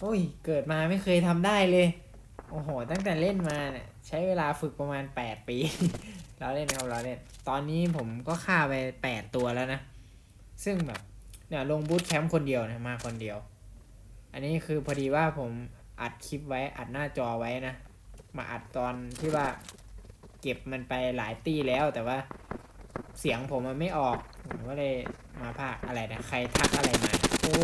โอ้ย เกิดมาไม่เคยทำได้เลย โอ้โห ตั้งแต่เล่นมาเนี่ยใช้เวลาฝึกประมาณแปดปี เราเล่นครับเราเล่น ตอนนี้ผมก็ฆ่าไปแปดตัวแล้วนะ ซึ่งแบบเนี่ยลงบูตแคมป์คนเดียวนะมาคนเดียว อันนี้คือพอดีว่าผมอัดคลิปไว้อัดหน้าจอไว้นะ มาอัดตอนที่ว่าเก็บมันไปหลายตี้แล้วแต่ว่าเสียงผมมันไม่ออกผมก็เลยมาพากอะไรนะใครทักอะไรมาโอ้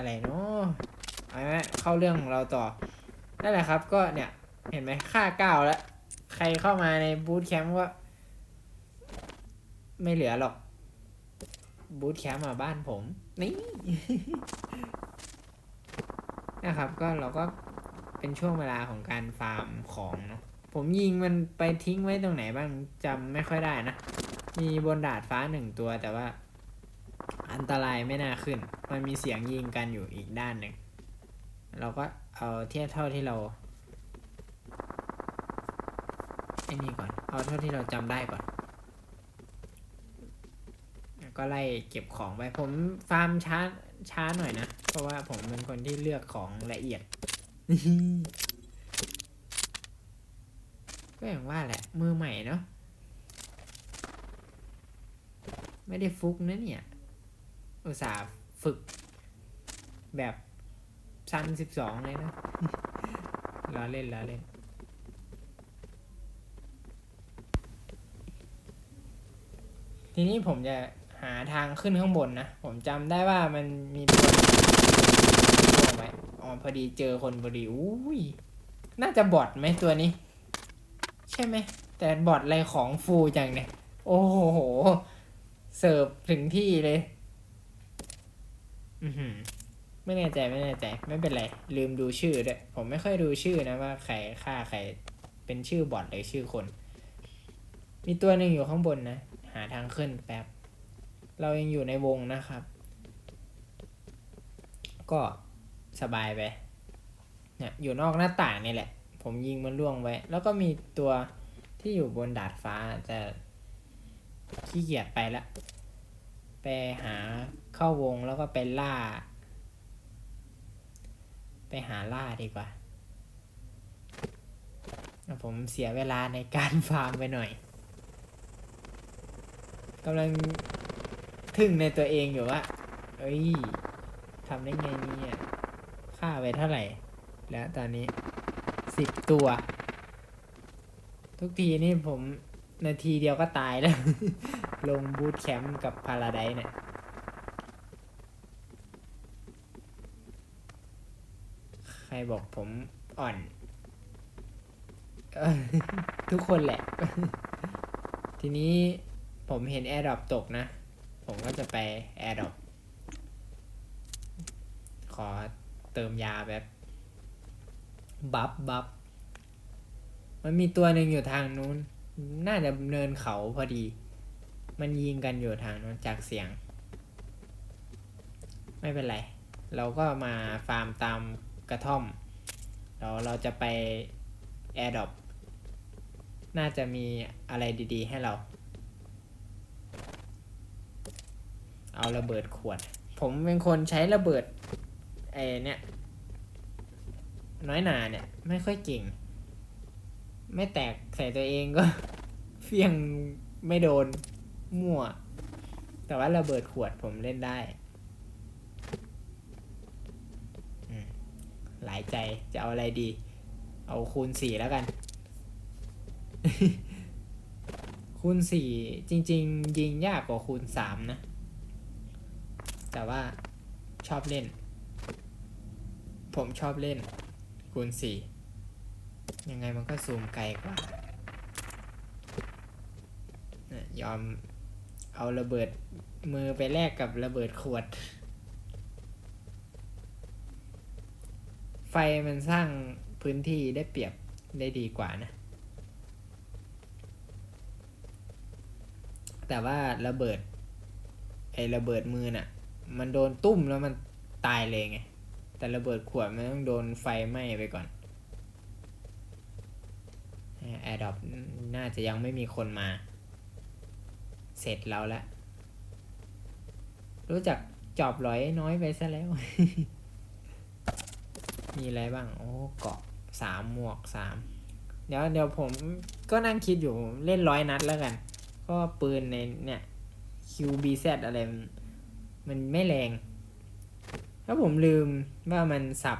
อะไรเนาะเอาละเข้าเรื่องของเราต่อ นั่นแหละครับก็เนี่ย เห็นไหมค่าเก้าแล้ว ใครเข้ามาในบูตแคมป์ก็ไม่เหลือหรอก บูตแคมป์มาบ้านผม นี่นะครับก็เราก็เป็นช่วงเวลาของการฟาร์มของเนาะผมยิงมันไปทิ้งไว้ตรงไหนบ้างจำไม่ค่อยได้นะ มีบนดาดฟ้าหนึ่งตัวแต่ว่า อันตรายไม่น่าขึ้น มันมีเสียงยิงกันอยู่อีกด้านหนึ่ง เราก็เอาเทียบเท่าที่เราไอ้นี่ก่อน เอาเท่าที่เราจำได้ก่อน ก็ไล่เก็บของไป ผมฟาร์มช้าช้าหน่อยนะ เพราะว่าผมเป็นคนที่เลือกของละเอียด ก็อย่างว่าแหละ มือใหม่เนาะ ไม่ได้ฟุกนะเนี่ย อุตส่าห์ฝึกแบบชั้นสิบสองเลยนะล้อเล่นล้อเล่น ทีนี้ผมจะหาทางขึ้นข้างบนนะ ผมจำได้ว่ามันมีตัวตัวไว้อ๋อพอดีเจอคนพอดีอุ้ย น่าจะบอทไหมตัวนี้ ใช่ไหม แต่บอทอะไรของฟูจังเนี่ย โอ้โห เสิร์ฟถึงที่เลย ไม่แน่ใจไม่แน่ใจ ไม่เป็นไร ลืมดูชื่อด้วยผมไม่ค่อยดูชื่อนะว่าใครฆ่าใครเป็นชื่อบอทหรือชื่อคน มีตัวหนึ่งอยู่ข้างบนนะ หาทางขึ้นแป๊บ เรายังอยู่ในวงนะครับ ก็สบายไปเนี่ยอยู่นอกหน้าต่างนี่แหละ ผมยิงมันล่วงไว้ แล้วก็มีตัวที่อยู่บนดาดฟ้าจะขี้เกียจไปละ ไปหา เข้าวงแล้วก็ไปล่า ไปหาล่าดีกว่า ผมเสียเวลาในการฟาร์มไปหน่อยกำลังทึ่งในตัวเองอยู่ว่า เอ้ยทำได้ไงเนี่ยค่าไปเท่าไหร่ แล้วตอนนี้สิบตัว ทุกทีนี่ผมนาทีเดียวก็ตายแล้ว ลงบูตแคมป์กับพาราไดเนี่ย ใครบอกผมอ่อน ทุกคนแหละ ทีนี้ผมเห็นแอร์ดรอปตกนะ ผมก็จะไปแอร์ดรอปขอเติมยาแบบบัฟบัฟมันมีตัวหนึ่งอยู่ทางนู้น น่าจะเนินเขาพอดี มันยิงกันอยู่ทางนู้นจากเสียง ไม่เป็นไร เราก็มาฟาร์มตาม กระท่อม เราเราจะไปแอร์ดอปน่าจะมีอะไรดีๆ ให้เรา เอาระเบิดขวด ผมเป็นคนใช้ระเบิดไอ้เนี่ย น้อยหนาเนี่ย ไม่ค่อยเก่ง ไม่แตกใส่ตัวเองก็ เฟี้ยงไม่โดนมั่ว แต่ว่าระเบิดขวดผมเล่นได้อืมห ลายใจจะเอาอะไรดี เอาคูณสี่แล้วกัน คูณสี่จริง ๆ ยิงยากกว่าคูณสามนะ แต่ว่าชอบเล่น ผมชอบเล่น คูณสี่ยังไงมันก็ซูมไกลกว่ายอมเอาระเบิดมือไปแลกกับระเบิดขวด ไฟมันสร้างพื้นที่ได้เปรียบได้ดีกว่านะ แต่ว่าระเบิด ไอ้ระเบิดมือน่ะ มันโดนตุ้มแล้วมันตายเลยไง แต่ระเบิดขวดมันต้องโดนไฟไหม้ไปก่อนแอร์ดอปน่าจะยังไม่มีคนมา เสร็จแล้วละ รู้จักจอบร้อยน้อยไปซะแล้ว มีอะไรบ้าง โอ้เกาะสามหมวกสามเดี๋ยวเดี๋ยวผมก็นั่งคิดอยู่เล่นร้อยนัดแล้วกัน ก็ปืนในเนี่ย QBZ อะไร มันไม่แรงถ้าผมลืมว่ามันสับ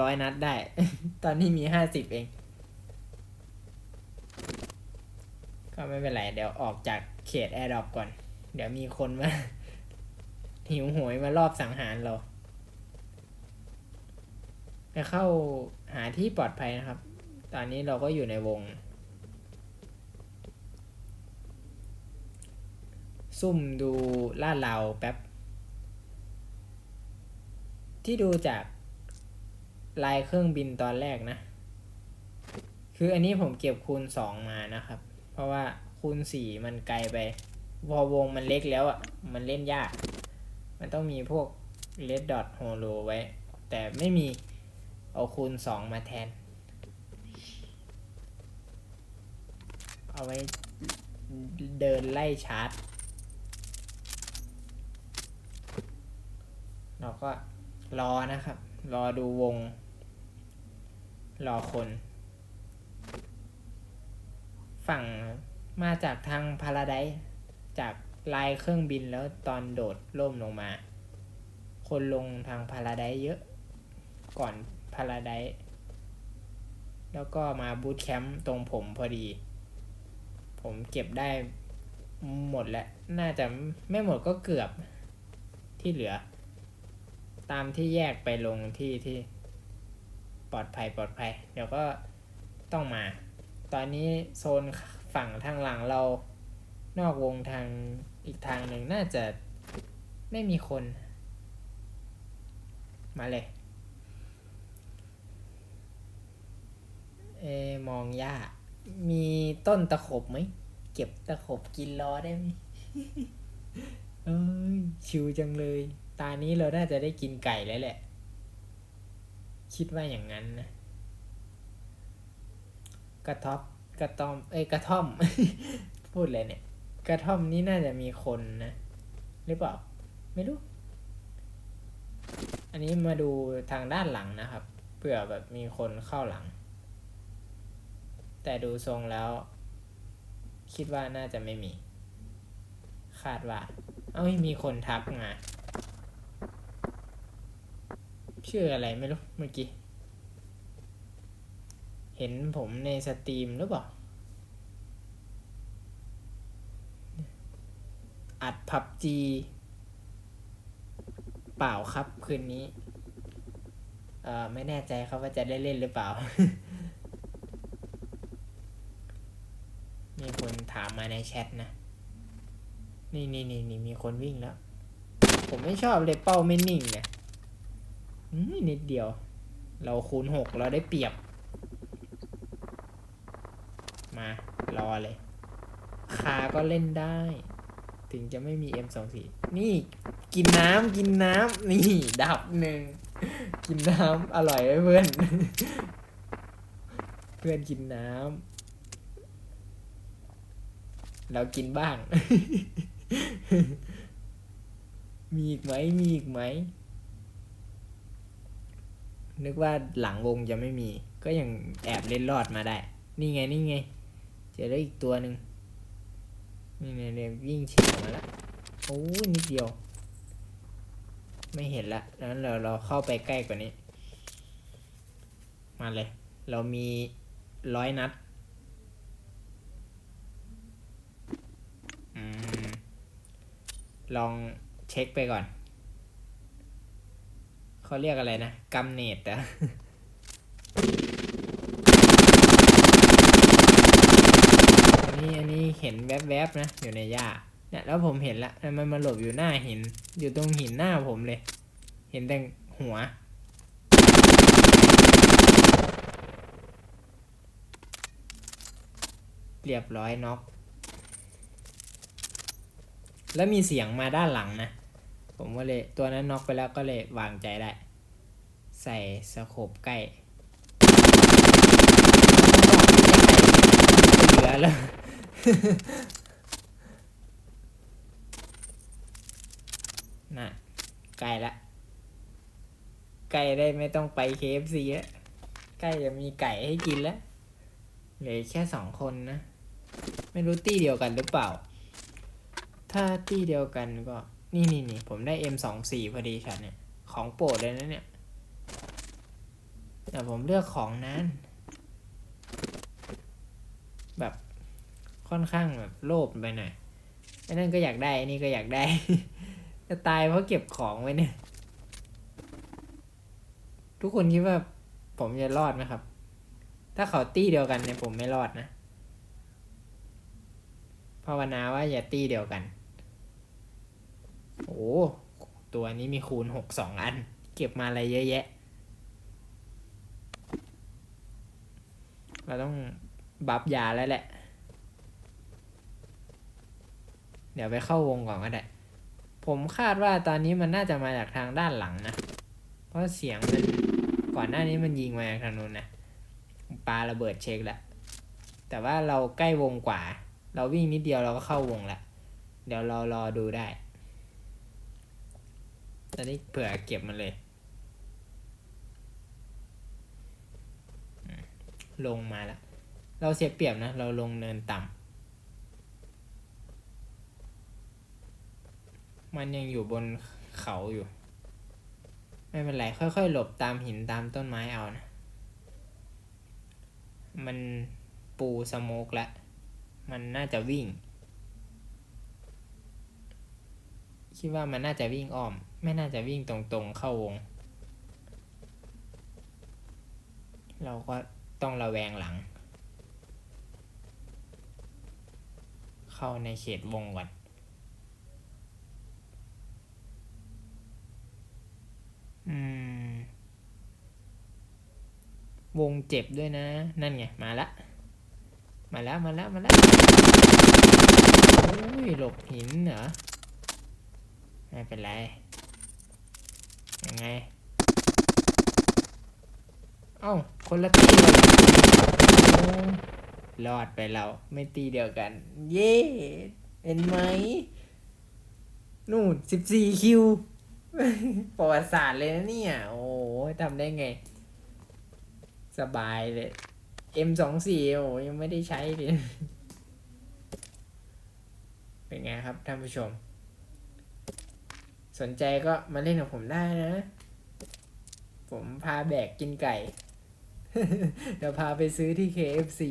ร้อยนัดได้ ตอนนี้มีห้าสิบเอง ก็ไม่เป็นไร เดี๋ยวออกจากเขตแอร์ดรอปก่อน เดี๋ยวมีคนมา หิวโหยมารอบสังหารเรา ไปเข้าหาที่ปลอดภัยนะครับ ตอนนี้เราก็อยู่ในวง ซุ่มดูลาดเราแป๊บ ที่ดูจากลายเครื่องบินตอนแรกนะ คืออันนี้ผมเก็บคูณสองมานะครับ เพราะว่าคูณสี่มันไกลไป พอวงมันเล็กแล้วอะ มันเล่นยาก มันต้องมีพวก red dot holo ไว้ แต่ไม่มี เอาคูณสองมาแทน เอาไว้เดินไล่ชาร์จ เราก็รอนะครับ รอดูวง รอคน ฝั่งมาจากทางพาราไดจากลายเครื่องบินแล้วตอนโดดล่มลงมา คนลงทางพาราไดเยอะ ก่อน พาราไดแล้วก็มาบูตแคมป์ตรงผมพอดี ผมเก็บได้หมดแล้ว น่าจะไม่หมดก็เกือบที่เหลือ ตามที่แยกไปลงที่ที่ปลอดภัยปลอดภัย เดี๋ยวก็ต้องมา ตอนนี้โซนฝั่งทางหลังเรานอกวงทางอีกทางหนึ่งน่าจะไม่มีคน มาเลย เอมองยากมีต้นตะขบไหม เก็บตะขบกินรอได้ไหมเอ้ยชิวจังเลย ตานี้เราน่าจะได้กินไก่แล้วแหละ คิดว่าอย่างนั้นนะ กระท็อปกระต้อม เอ้ยกระท่อม พูดเลยเนี่ย กระท่อมนี่น่าจะมีคนนะ หรือเปล่า ไม่รู้ อันนี้มาดูทางด้านหลังนะครับเผื่อแบบมีคนเข้าหลัง แต่ดูทรงแล้ว คิดว่าน่าจะไม่มี คาดว่า เอ้ามีคนทักมา ชื่ออะไรไม่รู้เมื่อกี้ เห็นผมในสตรีมหรือเปล่า อัดพับจีเปล่าครับคืนนี้ เอ่อ ไม่แน่ใจครับว่าจะได้เล่นหรือเปล่า มีคนถามมาในแชทนะ นี่นี่นี่นี่มีคนวิ่งแล้ว ผมไม่ชอบเลยเป้าไม่นิ่งเนี่ยอืมนิดเดียว เราคูณหกเราได้เปรียบ มา รอเลย คาก็เล่นได้ ถึงจะไม่มี M24 นี่กินน้ำกินน้ำนี่ ดับหนึ่ง กินน้ำอร่อยไหมเพื่อน เพื่อนกินน้ำ เรากินบ้าง มีอีกไหม มีอีกไหม นึกว่าหลังวงจะไม่มี ก็ยังแอบเล่นรอดมาได้ นี่ไง นี่ไง เจอแล้วอีกตัวหนึ่งนี่เนี่ยเนี่ยวิ่งเฉียวมาแล้วโอ้ยนิดเดียว ไม่เห็นละนั้นเราเราเข้าไปใกล้กว่านี้ มาเลย เรามีร้อยนัด อืม ลองเช็คไปก่อน เขาเรียกอะไรนะกัมเนตอะอันนี้อันนี้เห็นแวบๆนะ อยู่ในหญ้าเนี่ยแล้วผมเห็นละมันมาหลบอยู่หน้าหิน อยู่ตรงหินหน้าผมเลย เห็นแต่หัว เรียบร้อยน็อก แล้วมีเสียงมาด้านหลังนะ ผมก็เลยตัวนั้นน็อกไปแล้วก็เลยวางใจได้ ใส่สโคปใกล้เหลือแล้วน่ะใกล้ละใกล้ได้ไม่ต้องไป KFC แล้วใกล้จะมีไก่ให้กินแล้วเหลือแค่สองคนนะ ไม่รู้ตี้เดียวกันหรือเปล่า ถ้าตี้เดียวกันก็ นี่นี่นี่ผมได้ M สองสี่พอดีฉันเนี่ย ของโปรดเลยนะเนี่ย แต่ผมเลือกของนั้น แบบค่อนข้างแบบโลภไปหน่อยไอ้นั่นก็อยากได้ไอ้นี่ก็อยากได้ จะตายเพราะเก็บของไว้เนี่ย ทุกคนคิดว่าผมจะรอดไหมครับ ถ้าเขาตี้เดียวกันเนี่ยผมไม่รอดนะภาวนาว่าอย่าตี้เดียวกัน โอ้ตัวนี้มีคูณหกสองอัน เก็บมาอะไรเยอะแยะ เราต้องบัฟยาแล้วแหละ เดี๋ยวไปเข้าวงก่อนก็ได้ ผมคาดว่าตอนนี้มันน่าจะมาจากทางด้านหลังนะ เพราะเสียงมันก่อนหน้านี้มันยิงมาทางนู้นนะปาระเบิดเช็คแล้วแต่ว่าเราใกล้วงกว่า เราวิ่งนิดเดียวเราก็เข้าวงแล้วเดี๋ยวเรารอดูได้ ตอนนี้เผื่อเก็บมันเลย ลงมาแล้ว เราเสียเปรียบนะ เราลงเนินต่ำมันยังอยู่บนเขาอยู่ ไม่เป็นไร ค่อยๆ หลบตามหินตามต้นไม้เอานะ มันปูสโมกแล้ว มันน่าจะวิ่งคิดว่ามันน่าจะวิ่งอ้อม ไม่น่าจะวิ่งตรงๆเข้าวง เราก็ต้องระแวงหลัง เข้าในเขตวงก่อนอืมวงเจ็บด้วยนะ นั่นไง มาละ มาแล้ว มาแล้ว มาแล้วโอ้ยหลบหินเหรอ ไม่เป็นไร ยังไง เอ้า คนละตีเลยรอดไปเรา ไม่ตีเดียวกัน เย้เห็นไหม นู่นสิบสี่คิวประวัติศาสตร์เลยนะเนี่ย โอ้ทำได้ไง สบายเลย M สองสี่โอ้ยังไม่ได้ใช้เลยเป็นไงครับท่านผู้ชม สนใจก็มาเล่นกับผมได้นะ ผมพาแบกกินไก่ เดี๋ยวพาไปซื้อที่ KFC